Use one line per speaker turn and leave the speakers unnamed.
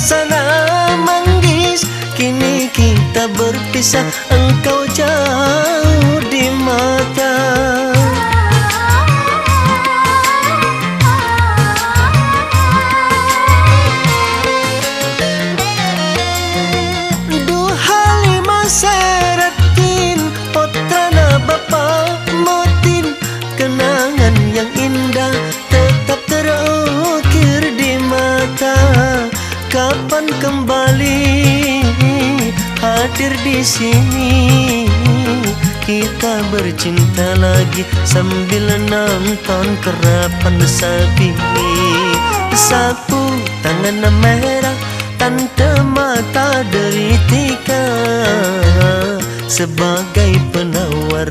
Sana manggis. Kini kita berpisah Engkau jauh di mata. Seratin, bapak kenang Kapan kembali hadir di sini? Kita bercinta lagi sambil nonton kerapan sapi Sapu tangan merah tanda mata deritika Sebagai penawar